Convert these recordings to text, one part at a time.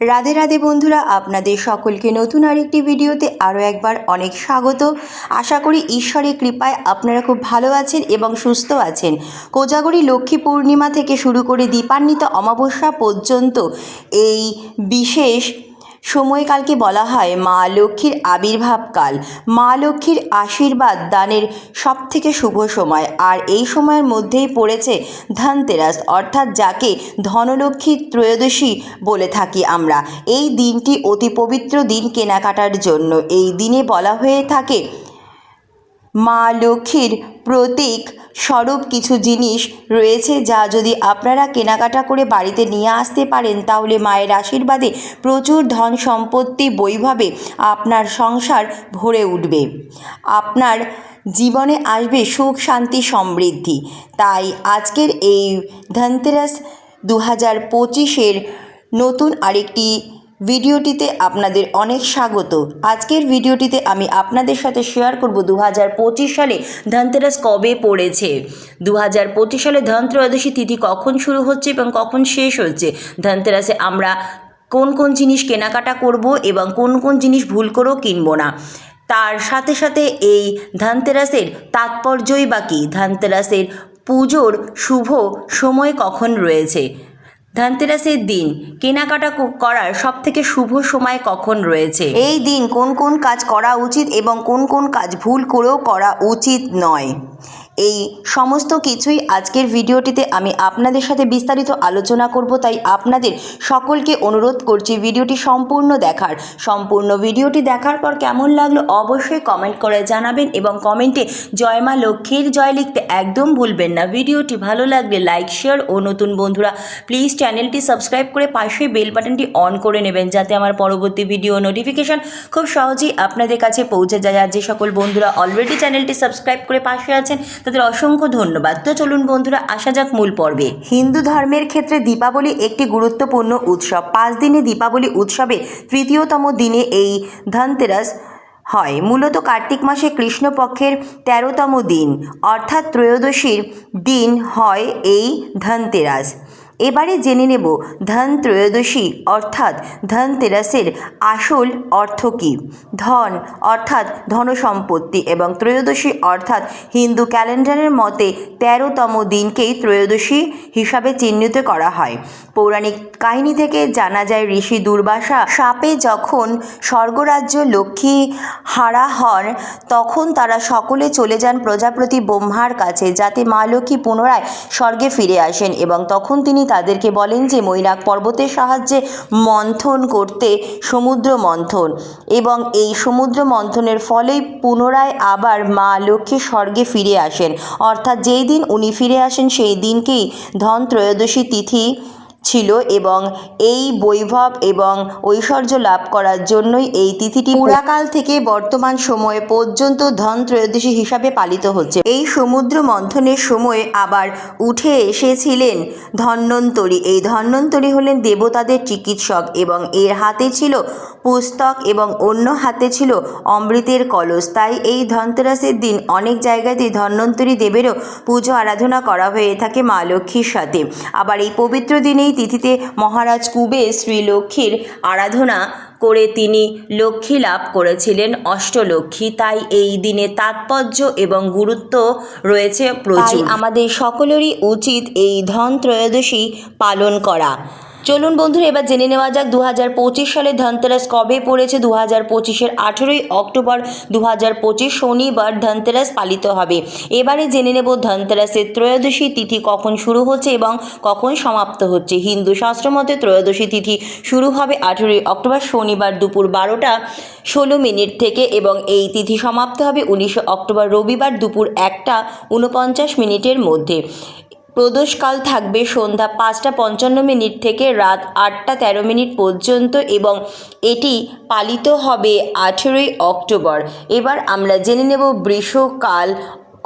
রাধে রাধে বন্ধুরা, আপনাদের সকলকে নতুন আরেকটি ভিডিওতে আরও একবার অনেক স্বাগত। আশা করি ঈশ্বরের কৃপায় আপনারা খুব ভালো আছেন এবং সুস্থ আছেন। কোজাগরী লক্ষ্মী পূর্ণিমা থেকে শুরু করে দীপান্বিত অমাবস্যা পর্যন্ত এই বিশেষ সময়কালকে বলা হয় মা লক্ষ্মীর আবির্ভাবকাল। মা লক্ষ্মীর আশীর্বাদ দানের সব থেকে শুভ সময়। আর এই সময়ের মধ্যেই পড়েছে ধনতেরাস, অর্থাৎ যাকে ধনলক্ষ্মীর ত্রয়োদশী বলে থাকি আমরা। এই দিনটি অতি পবিত্র দিন কেনাকাটার জন্য। এই দিনে বলা হয়ে থাকে মা লক্ষ্মীর প্রতীক স্বরূপ কিছু জিনিস রয়েছে যা যদি আপনারা কেনাকাটা করে বাড়িতে নিয়ে আসতে পারেন, তাহলে মায়ের আশীর্বাদে প্রচুর ধন সম্পত্তি বৈভবে আপনার সংসার ভরে উঠবে। আপনার জীবনে আসবে সুখ, শান্তি, সমৃদ্ধি। তাই আজকের এই ধনতেরাস দু হাজার পঁচিশের নতুন আরেকটি ভিডিওটিতে আপনাদের অনেক স্বাগত। আজকের ভিডিওটিতে আমি আপনাদের সাথে শেয়ার করব দু হাজার পঁচিশ সালে ধনতেরাস কবে পড়েছে? দু হাজার পঁচিশ সালে ধনত্রয়োদশী তিথি কখন শুরু হচ্ছে এবং কখন শেষ হচ্ছে? ধনতেরাসে আমরা কোন কোন জিনিস কেনাকাটা করব এবং কোন কোন জিনিস ভুল করেও কিনবো না। তার সাথে সাথে এই ধনতেরাসের তাৎপর্যই বা কী? ধনতেরাসের পুজোর শুভ সময় কখন রয়েছে? ধনতেরাসের দিন, কেনাকাটা করার সব থেকে শুভ সময় কখন রয়েছে? এই দিন কোন কোন কাজ করা উচিত এবং কোন কোন কাজ ভুল করেও করা উচিত নয়। এই সমস্ত কিছুই আজকের ভিডিওটিতে আমি আপনাদের সাথে বিস্তারিত আলোচনা করব, তাই আপনাদের সকলকে অনুরোধ করছি ভিডিওটি সম্পূর্ণ দেখার। সম্পূর্ণ ভিডিওটি দেখার পর কেমন লাগল অবশ্যই কমেন্ট করে জানাবেন এবং কমেন্টে জয় মা লক্ষ্মীর জয় লিখতে একদম ভুলবেন না। ভিডিওটি ভালো লাগলে লাইক, শেয়ার ও নতুন বন্ধুরা প্লিজ চ্যানেলটি সাবস্ক্রাইব করে পাশে বেল বাটনটি অন করে নেবেন যাতে আমার পরবর্তী ভিডিও নোটিফিকেশন খুব সহজেই আপনাদের কাছে পৌঁছে যায়। আর যে সকল বন্ধুরা অলরেডি চ্যানেলটি সাবস্ক্রাইব করে পাশে আছেন তাদের অসংখ্য ধন্যবাদ। তো চলুন বন্ধুরা, আসা যাক মূল পর্বে। হিন্দু ধর্মের ক্ষেত্রে দীপাবলি একটি গুরুত্বপূর্ণ উৎসব। পাঁচ দিনে দীপাবলি উৎসবে তৃতীয়তম দিনে এই ধনতেরাস হয়। মূলত কার্তিক মাসে কৃষ্ণপক্ষের তেরোতম দিন, অর্থাৎ ত্রয়োদশীর দিন হয় এই ধনতেরাস। এবারে জেনে নেব ধন ত্রয়োদশী, অর্থাৎ ধনতেরাসের আসল অর্থ কী? ধন, অর্থাৎ ধনসম্পত্তি এবং ত্রয়োদশী, অর্থাৎ হিন্দু ক্যালেন্ডারের মতে তেরোতম দিনকেই ত্রয়োদশী হিসাবে চিহ্নিত করা হয়। পৌরাণিক কাহিনী থেকে জানা যায়, ঋষি দুর্বাসা সাপে যখন স্বর্গরাজ্য লক্ষ্মী হারা হন, তখন তারা সকলে চলে যান প্রজাপতি ব্রহ্মার কাছে, যাতে মা লক্ষ্মী পুনরায় স্বর্গে ফিরে আসেন এবং তখন তিনি তাদেরকে বলেন যে মৈনাক পর্বতের সাহায্যে মন্থন করতে সমুদ্র মন্থন এবং এই সমুদ্র মন্থনের ফলেই পুনরায় আবার মা লক্ষ্মী স্বর্গে ফিরে আসেন। অর্থাৎ যেই দিন উনি ফিরে আসেন, সেই দিনকেই ধন ত্রয়োদশী তিথি ছিল এবং এই বৈভব এবং ঐশ্বর্য লাভ করার জন্যই এই তিথিটি পুরাকাল থেকে বর্তমান সময়ে পর্যন্ত ধন ত্রয়োদশী হিসাবে পালিত হচ্ছে। এই সমুদ্র মন্থনের সময় আবার উঠে এসেছিলেন ধন্বন্তরী। এই ধন্বন্তরী হলেন দেবতাদের চিকিৎসক এবং এর হাতে ছিল পুস্তক এবং অন্য হাতে ছিল অমৃতের কলস। তাই এই ধনতেরাসের দিন অনেক জায়গাতেই ধন্বন্তরী দেবেরও পুজো আরাধনা করা হয়ে থাকে মা লক্ষ্মীর সাথে। আবার এই পবিত্র দিনেই তিথিতে মহারাজ কুবের শ্রীলক্ষ্মীর আরাধনা করে তিনি লক্ষ্মী লাভ করেছিলেন, অষ্টলক্ষ্মী। তাই এই দিনে তাৎপর্য এবং গুরুত্ব রয়েছে প্রচুর। আমাদের সকলেরই উচিত এই ধন ত্রয়োদশী পালন করা। চলুন বন্ধুরা, এবার জেনে নেওয়া যাক দু হাজার পঁচিশ সালে ধনতেরাস কবে পড়েছে। দু হাজার পঁচিশের আঠেরোই অক্টোবর দু হাজার পঁচিশ শনিবার ধনতেরাস পালিত হবে। এবারে জেনে নেব ধনতেরাসের ত্রয়োদশী তিথি কখন শুরু হচ্ছে এবং কখন সমাপ্ত হচ্ছে। হিন্দু শাস্ত্রমতে ত্রয়োদশী তিথি শুরু হবে আঠেরোই অক্টোবর শনিবার দুপুর বারোটা ষোলো মিনিট থেকে এবং এই তিথি সমাপ্ত হবে উনিশে অক্টোবর রবিবার দুপুর একটা উনপঞ্চাশ মিনিটের মধ্যে। প্রদোষকাল থাকবে সন্ধ্যা পাঁচটা পঞ্চান্ন মিনিট থেকে রাত আটটা তেরো মিনিট পর্যন্ত এবং এটি পালিত হবে আঠেরোই অক্টোবর। এবার আমরা জেনে নেব বৃষকাল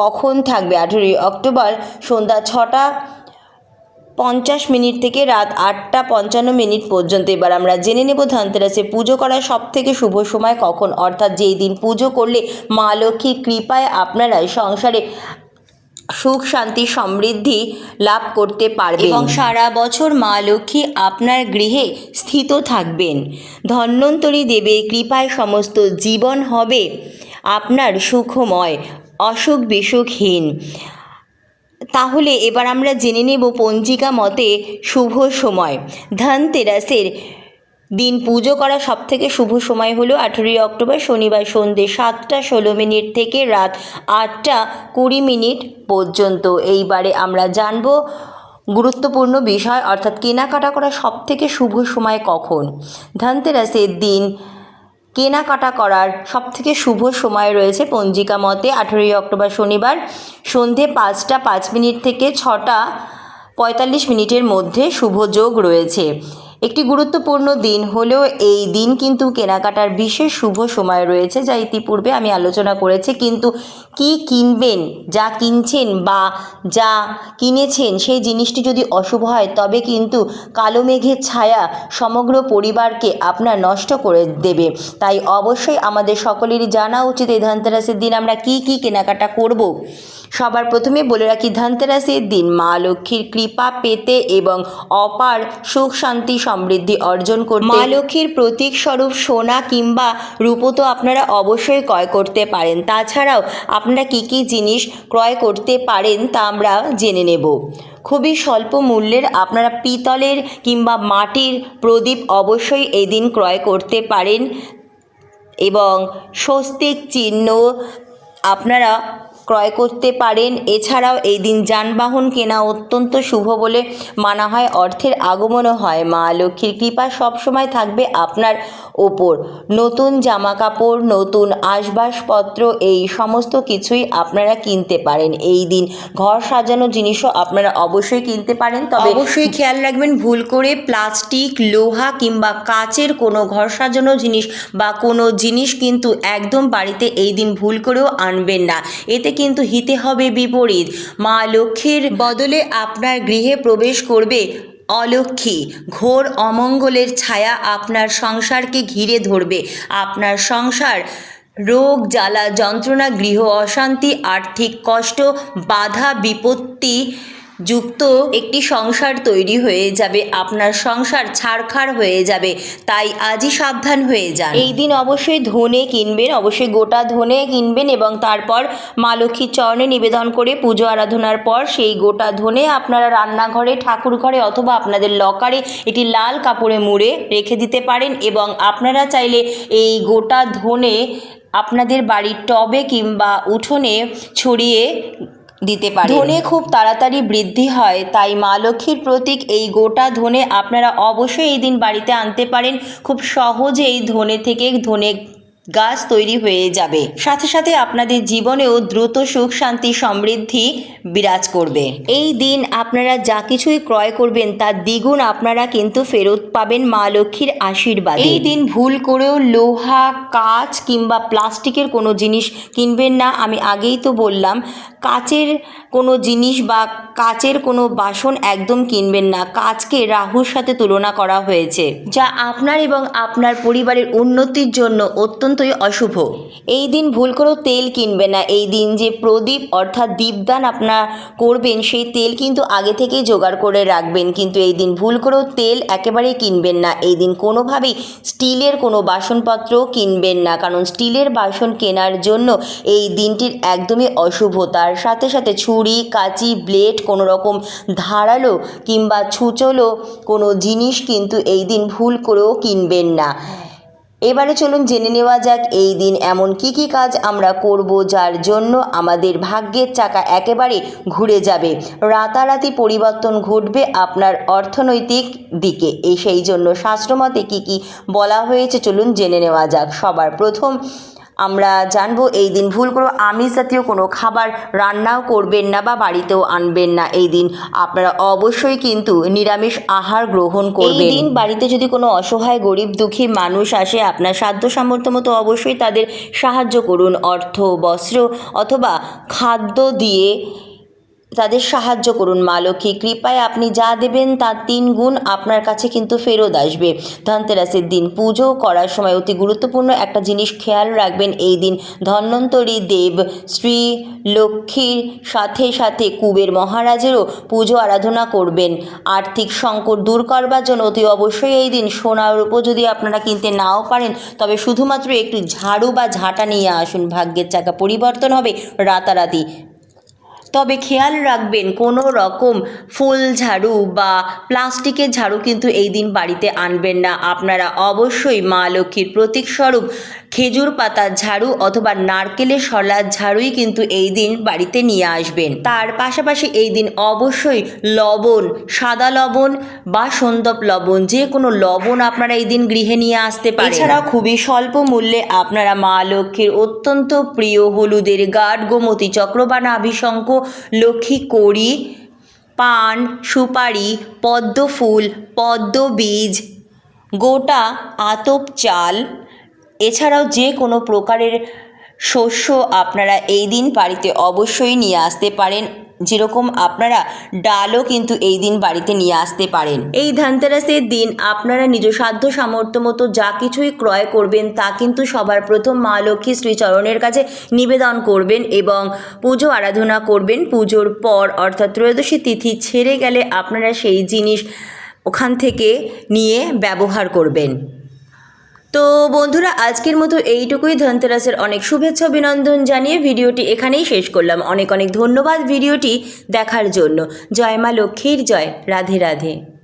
কখন থাকবে আঠেরোই অক্টোবর সন্ধ্যা ছটা পঞ্চাশ মিনিট থেকে রাত আটটা পঞ্চান্ন মিনিট পর্যন্ত। এবার আমরা জেনে নেব ধনতেরাসে পুজো করার সব থেকে শুভ সময় কখন? অর্থাৎ যেই দিন পুজো করলে মা লক্ষ্মীর কৃপায় আপনারা সংসারে সুখ, শান্তি, সমৃদ্ধি লাভ করতে পারবে এবং সারা বছর মা লক্ষ্মী আপনার গৃহে স্থিত থাকবেন। ধন্বন্তরী দেবের কৃপায় সমস্ত জীবন হবে আপনার সুখময়, অসুখ বিসুখহীন। তাহলে এবার আমরা জেনে নেব পঞ্জিকা মতে শুভ সময়। ধনতেরাসের দিন পুজো করা সবথেকে শুভ সময় হলো আঠেরোই অক্টোবর, শনিবার সন্ধ্যে সাতটা, ষোলো মিনিট থেকে রাত আটটা কুড়ি মিনিট পর্যন্ত। এইবারে আমরা জানব গুরুত্বপূর্ণ বিষয়, অর্থাৎ কেনাকাটা করা সবথেকে শুভ সময় কখন? ধনতেরাসের দিন, কেনাকাটা করার সবথেকে শুভ সময় রয়েছে পঞ্জিকা মতে আঠেরোই অক্টোবর, শনিবার সন্ধে পাঁচটা পাঁচ মিনিট থেকে ছটা পঁয়তাল্লিশ মিনিটের মধ্যে শুভ যোগ রয়েছে। একটি গুরুত্বপূর্ণ দিন হলেও এই দিন কিন্তু কেনাকাটার বিশেষ শুভ সময় রয়েছে, যা ইতিপূর্বে আমি আলোচনা করেছি। কিন্তু কি কিনবেন, যা কিনছেন বা যা কিনেছেন, সেই জিনিসটি যদি অশুভ হয়, তবে কিন্তু কালো মেঘের ছায়া সমগ্র পরিবারকে আপনার নষ্ট করে দেবে। তাই অবশ্যই আমাদের সকলেরই জানা উচিত এই ধনতেরাসের দিন আমরা কি কি কেনাকাটা করব। সবার প্রথমে বলে রাখি, ধনতেরাসের দিন মা লক্ষ্মীর কৃপা পেতে এবং অপার সুখ, শান্তি, সমৃদ্ধি অর্জন করতে মা লক্ষ্মীর প্রতীক স্বরূপ সোনা কিংবা রূপো তো আপনারা অবশ্যই ক্রয় করতে পারেন। তাছাড়াও আপনারা কি কি জিনিস ক্রয় করতে পারেন তা আমরা জেনে নেব। খুবই স্বল্প মূল্যের আপনারা পিতলের কিংবা মাটির প্রদীপ অবশ্যই এদিন দিন ক্রয় করতে পারেন এবং স্বস্তিক চিহ্ন আপনারা ক্রয় করতে পারেন। এছাড়াও এই দিন যানবাহন কেনা অত্যন্ত শুভ বলে মানা হয়। অর্থের আগমনও হয়। মা লক্ষ্মীর কৃপা সবসময় থাকবে আপনার ওপর। নতুন জামা কাপড় নতুন আসবাবপত্র এই সমস্ত কিছুই আপনারা কিনতে পারেন। এই দিন ঘর সাজানো জিনিসও আপনারা অবশ্যই কিনতে পারেন। তবে অবশ্যই খেয়াল রাখবেন, ভুল করে প্লাস্টিক, লোহা কিংবা কাচের কোনো ঘর সাজানো জিনিস বা কোনো জিনিস কিন্তু একদম বাড়িতে এই দিন ভুল করেও আনবেন না। এতে কিন্তু হিতে হবে বিপরীত। মা লক্ষ্মীর বদলে আপনার গৃহে প্রবেশ করবে অলক্ষ্মী। ঘোর অমঙ্গলের ছায়া আপনার সংসারকে ঘিরে ধরবে। আপনার সংসার, রোগ, জ্বালা, যন্ত্রণা, গৃহ অশান্তি, আর্থিক কষ্ট, বাধা, বিপত্তি যুক্ত একটি সংসার তৈরি হয়ে যাবে, আপনার সংসার ছাড়খাড় হয়ে যাবে, তাই আজই সাবধান হয়ে যান। এই দিন অবশ্যই ধনে কিনবেন, অবশ্যই গোটা ধনে কিনবেন এবং তারপর মা লক্ষ্মীর চরণে নিবেদন করে পুজো আরাধনার পর সেই গোটা ধনে আপনারা রান্নাঘরে ঠাকুর ঘরে অথবা আপনাদের লকারে এটি লাল কাপড়ে মুড়ে রেখে দিতে পারেন এবং আপনারা চাইলে এই গোটা ধনে আপনাদের বাড়ির টবে কিংবা উঠোনে ছড়িয়ে দিতে পারে ধনে খুব তাড়াতাড়ি বৃদ্ধি হয়, তাই মা লক্ষ্মীর প্রতীক এই গোটা ধনে আপনারা অবশ্যই এই দিন বাড়িতে আনতে পারেন। খুব সহজেই ধনে থেকে ধনে গাছ তৈরি হয়ে যাবে। সাথে সাথে আপনাদের জীবনেও দ্রুত সুখ, শান্তি, সমৃদ্ধি বিরাজ করবে। এই দিন আপনারা যা কিছুই ক্রয় করবেন, তার দ্বিগুণ আপনারা কিন্তু ফেরত পাবেন মা লক্ষ্মীর আশীর্বাদ। এই দিন ভুল করেও লোহা, কাঁচ কিংবা প্লাস্টিকের কোনো জিনিস কিনবেন না। আমি আগেই তো বললাম, কাচের কোনো জিনিস বা কাচের কোনো বাসন একদম কিনবেন না। কাচকে রাহুর সাথে তুলনা করা হয়েছে। যা আপনার এবং আপনার পরিবারের উন্নতির জন্য অত্যন্তই অশুভ। এই দিন ভুল করেও তেল কিনবেন না। এই দিন যে প্রদীপ অর্থাৎ দীপদান আপনার করবেন, সেই তেল কিন্তু আগে থেকেই জোগাড় করে রাখবেন। কিন্তু এই দিন ভুল করেও তেল একেবারেই কিনবেন না। এই দিন কোনোভাবেই স্টিলের কোনো বাসনপত্র কিনবেন না। কারণ স্টিলের বাসন কেনার জন্য এই দিনটির একদমই অশুভ। তার সাথে সাথে ছুরি, কাঁচি, ব্লেড, কোনো রকম ধারালো কিংবা ছুচলো কোনো জিনিস কিন্তু এই দিন ভুল করেও কিনবেন না। এবারে চলুন জেনে নেওয়া যাক এই দিন এমন কি কি কাজ আমরা করব, যার জন্য আমাদের ভাগ্যের চাকা একেবারে ঘুরে যাবে। রাতারাতি পরিবর্তন ঘটবে আপনার অর্থনৈতিক দিকে। এই সেই জন্য শাস্ত্রমতে কি কি বলা হয়েছে চলুন জেনে নেওয়া যাক। সবার প্রথম আমরা জানব এই দিন ভুল করে আমিষ জাতীয় কোনো খাবার রান্নাও করবেন না বা বাড়িতেও আনবেন না এই দিন। আপনারা অবশ্যই কিন্তু নিরামিষ আহার গ্রহণ করবেন। এই দিন বাড়িতে যদি কোনো অসহায় গরিব দুঃখী মানুষ আসে আপনার সাধ্য সামর্থ্য মতো অবশ্যই তাদের সাহায্য করুন। অর্থ বস্ত্র অথবা খাদ্য দিয়ে তাদের সাহায্য করুন, মা লক্ষ্মী। কৃপায় আপনি যা দেবেন, তার তিন গুণ আপনার কাছে কিন্তু ফেরত আসবে। ধনতেরাসের দিন, পুজো করার সময় অতি গুরুত্বপূর্ণ একটা জিনিস খেয়াল রাখবেন এই দিন। ধন্বন্তরী দেব শ্রী লক্ষ্মীর সাথে সাথে কুবের মহারাজেরও পুজো আরাধনা করবেন। আর্থিক সংকট দূর করবার জন্য অতি অবশ্যই এই দিন সোনার উপর যদি আপনারা কিনতে নাও পারেন, তবে শুধুমাত্র একটু ঝাড়ু বা ঝাঁটা নিয়ে আসুন। ভাগ্যের চাকা পরিবর্তন হবে, রাতারাতি। তবে খেয়াল রাখবেন, কোনো রকম ফুল ঝাড়ু বা প্লাস্টিকের ঝাড়ু কিন্তু এই দিন বাড়িতে আনবেন না। আপনারা অবশ্যই মা লক্ষ্মীর প্রতীক স্বরূপ খেজুর পাতার ঝাড়ু অথবা নারকেলের শলার ঝাড়ুই কিন্তু এই দিন বাড়িতে নিয়ে আসবেন। তার পাশাপাশি এই দিন অবশ্যই লবণ, সাদা লবণ বা সন্দপ লবণ, যে কোনো লবণ আপনারা এই দিন গৃহে নিয়ে আসতে পারেন। এছাড়াও খুবই স্বল্প মূল্যে আপনারা মা লক্ষ্মীর অত্যন্ত প্রিয় হলুদের গাঢ় গোমতী চক্র বা নাভিশঙ্খ লক্ষ্মী কড়ি, পান, সুপারি, পদ্ম ফুল, পদ্ম বীজ, গোটা আতপ চাল এছাড়াও যে কোনো প্রকারের শস্য আপনারা এই দিন বাড়িতে অবশ্যই নিয়ে আসতে পারেন। যেরকম আপনারা ডালও কিন্তু এই দিন বাড়িতে নিয়ে আসতে পারেন। এই ধানতেরাসের দিন আপনারা নিজ সাধ্য সামর্থ্য মতো যা কিছুই ক্রয় করবেন, তা কিন্তু সবার প্রথম মা লক্ষ্মী শ্রীচরণের কাছে নিবেদন করবেন এবং পুজো আরাধনা করবেন। পুজোর পর অর্থাৎ ত্রয়োদশী তিথি ছেড়ে গেলে আপনারা সেই জিনিস ওখান থেকে নিয়ে ব্যবহার করবেন। তো বন্ধুরা, আজকের মতো এইটুকুই। ধনতেরাসের অনেক শুভেচ্ছা, অভিনন্দন জানিয়ে ভিডিওটি এখানেই শেষ করলাম। অনেক অনেক ধন্যবাদ ভিডিওটি দেখার জন্য। জয় মা লক্ষ্মীর, জয় রাধে রাধে।